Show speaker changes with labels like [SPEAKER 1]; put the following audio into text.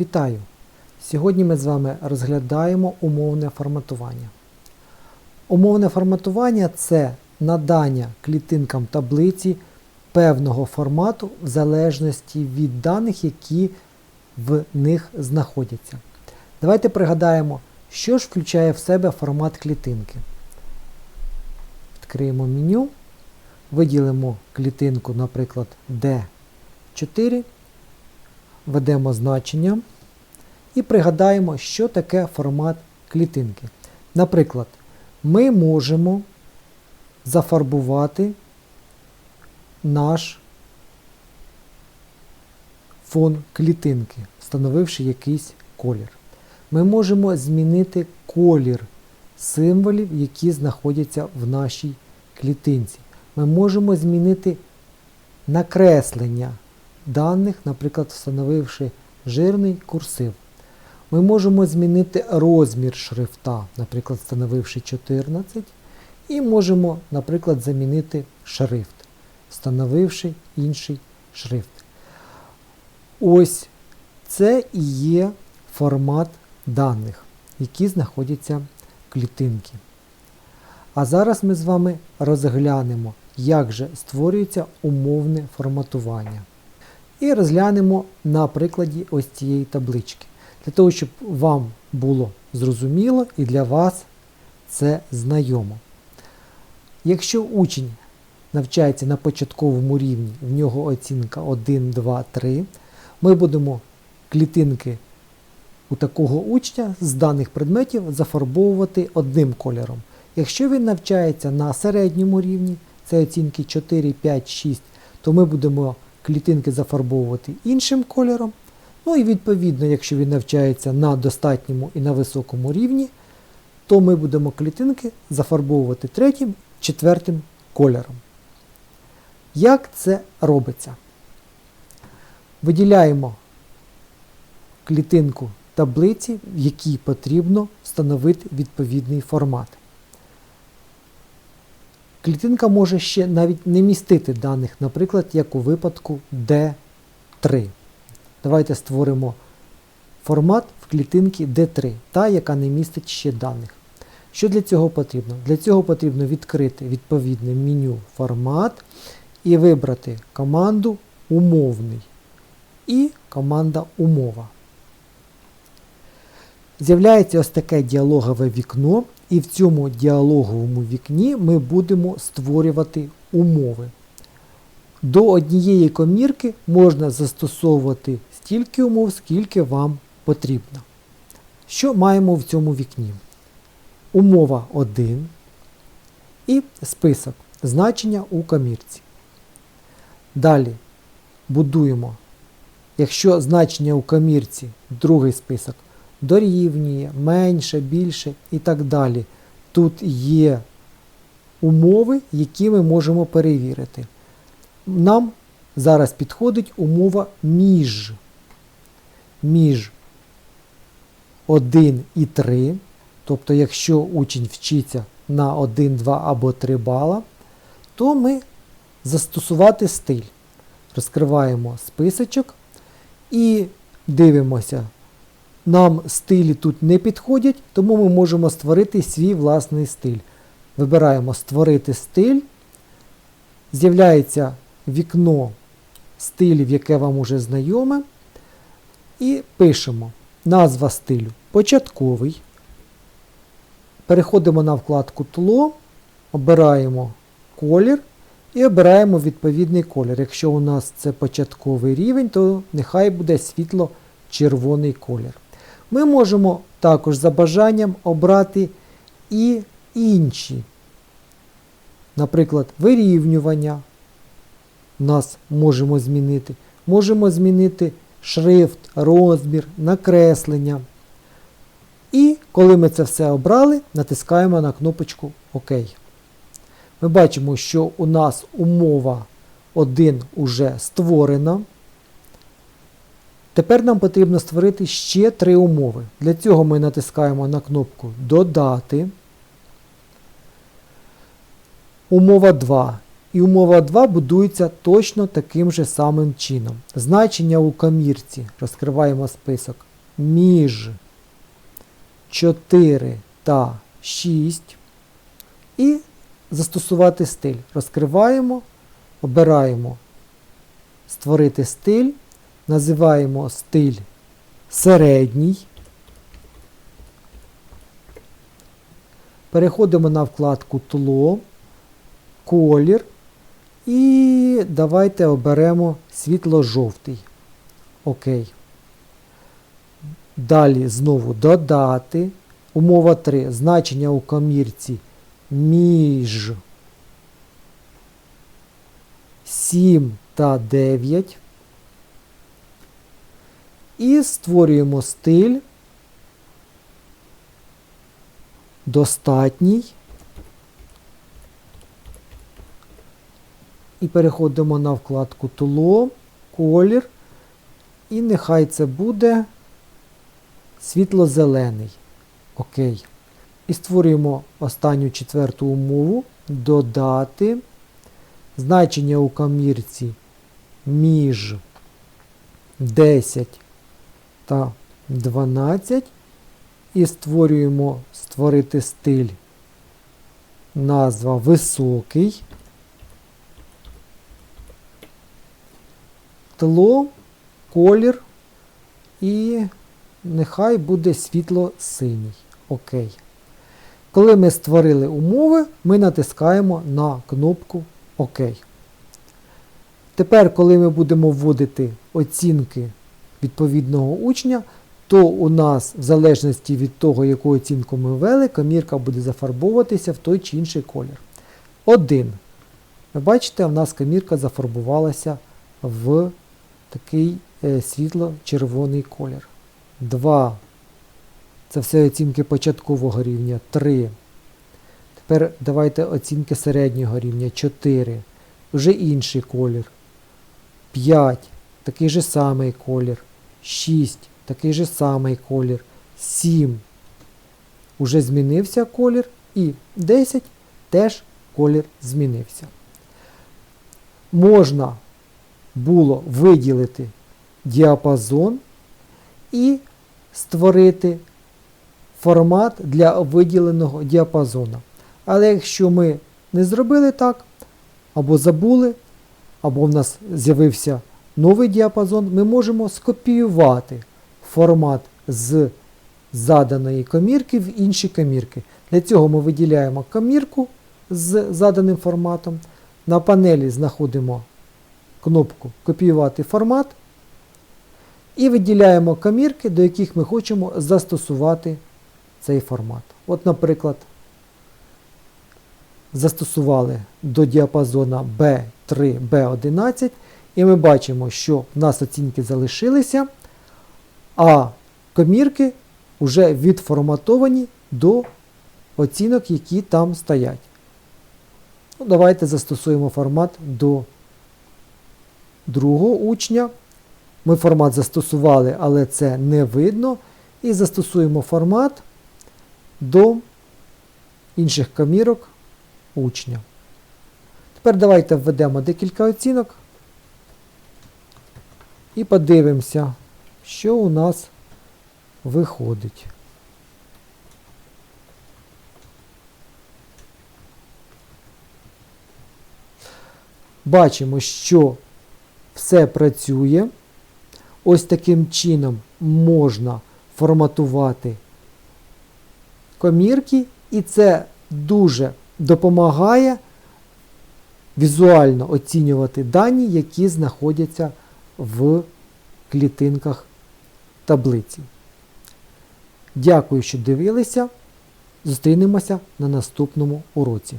[SPEAKER 1] Вітаю! Сьогодні ми з вами розглядаємо умовне форматування. Умовне форматування це надання клітинкам таблиці певного формату в залежності від даних, які в них знаходяться. Давайте пригадаємо, що ж включає в себе формат клітинки. Відкриємо меню, виділимо клітинку, наприклад, D4, введемо значення і пригадаємо, що таке формат клітинки. Наприклад, ми можемо зафарбувати наш фон клітинки, встановивши якийсь колір. Ми можемо змінити колір символів, які знаходяться в нашій клітинці. Ми можемо змінити накреслення даних, наприклад, встановивши жирний курсив. Ми можемо змінити розмір шрифта, наприклад, встановивши 14, і можемо, наприклад, замінити шрифт, встановивши інший шрифт. Ось це і є формат даних, які знаходяться в клітинці. А зараз ми з вами розглянемо, як же створюється умовне форматування. І розглянемо на прикладі ось цієї таблички. Для того, щоб вам було зрозуміло і для вас це знайомо. Якщо учень навчається на початковому рівні, в нього оцінка 1, 2, 3, ми будемо клітинки у такого учня з даних предметів зафарбовувати одним кольором. Якщо він навчається на середньому рівні, це оцінки 4, 5, 6, то ми будемо клітинки зафарбовувати іншим кольором. Ну і відповідно, якщо він навчається на достатньому і на високому рівні, то ми будемо клітинки зафарбовувати третім, четвертим кольором. Як це робиться? Виділяємо клітинку таблиці, в якій потрібно встановити відповідний формат. Клітинка може ще навіть не містити даних, наприклад, як у випадку D3. Давайте створимо формат в клітинці D3, та, яка не містить ще даних. Що для цього потрібно? Для цього потрібно відкрити відповідне меню формат і вибрати команду умовний і команда умова. З'являється ось таке діалогове вікно, і в цьому діалоговому вікні ми будемо створювати умови. До однієї комірки можна застосовувати стільки умов, скільки вам потрібно. Що маємо в цьому вікні? Умова 1 і список значення у комірці. Далі будуємо, якщо значення у комірці, другий список, дорівнює, менше, більше і так далі. Тут є умови, які ми можемо перевірити. Нам зараз підходить умова між між 1 і 3. Тобто, якщо учень вчиться на 1, 2 або 3 бала, то ми застосувати стиль. Розкриваємо списочок і дивимося. Нам стилі тут не підходять, тому ми можемо створити свій власний стиль. Вибираємо Створити стиль. З'являється вікно стилів, яке вам уже знайоме. І пишемо назва стилю початковий. Переходимо на вкладку Тло, обираємо колір і обираємо відповідний колір. Якщо у нас це початковий рівень, то нехай буде світло-червоний колір. Ми можемо також за бажанням обрати і інші. Наприклад, вирівнювання нас можемо змінити. Можемо змінити шрифт, розмір, накреслення. І коли ми це все обрали, натискаємо на кнопочку ОК. Ми бачимо, що у нас умова 1 уже створена. Тепер нам потрібно створити ще три умови. Для цього ми натискаємо на кнопку Додати. Умова 2. І умова 2 будується точно таким же самим чином. Значення у комірці розкриваємо список між 4 та 6. І застосувати стиль. Розкриваємо, обираємо створити стиль, називаємо стиль середній. Переходимо на вкладку тло, колір і давайте оберемо світло-жовтий. Окей. Далі знову додати. Умова 3. Значення у комірці між 7 та 9. І створюємо стиль достатній. І переходимо на вкладку тло, колір. І нехай це буде світло-зелений. Окей. І створюємо останню четверту умову. Додати значення у комірці між 10 та 12. І створюємо створити стиль. Назва високий. Тло, колір і нехай буде світло-синій. Окей. Коли ми створили умови, ми натискаємо на кнопку ОК. Тепер, коли ми будемо вводити оцінки відповідного учня, то у нас, в залежності від того, яку оцінку ми ввели, комірка буде зафарбовуватися в той чи інший колір. 1. Ви бачите, у нас комірка зафарбувалася в такий е, світло-червоний колір. 2. Це все оцінки початкового рівня. 3. Тепер давайте оцінки середнього рівня. 4. Вже інший колір. 5. Такий же самий колір. 6. Такий же самий колір. 7. Уже змінився колір. І 10 теж колір змінився. Можна було виділити діапазон і створити формат для виділеного діапазону. Але якщо ми не зробили так, або забули, або в нас з'явився новий діапазон, ми можемо скопіювати формат з заданої комірки в інші комірки. Для цього ми виділяємо комірку з заданим форматом. На панелі знаходимо кнопку Копіювати формат. І виділяємо комірки, до яких ми хочемо застосувати цей формат. От, наприклад, застосували до діапазона B3, B11, і ми бачимо, що в нас оцінки залишилися, а комірки вже відформатовані до оцінок, які там стоять. Ну, Давайте застосуємо формат до другого учня. Ми формат застосували, але це не видно. І застосуємо формат до інших комірок учня. Тепер давайте введемо декілька оцінок і подивимося, що у нас виходить. Бачимо, що все працює. Ось таким чином можна форматувати комірки, і це дуже допомагає візуально оцінювати дані, які знаходяться в клітинках таблиці. Дякую, що дивилися. Зустрінемося на наступному уроці.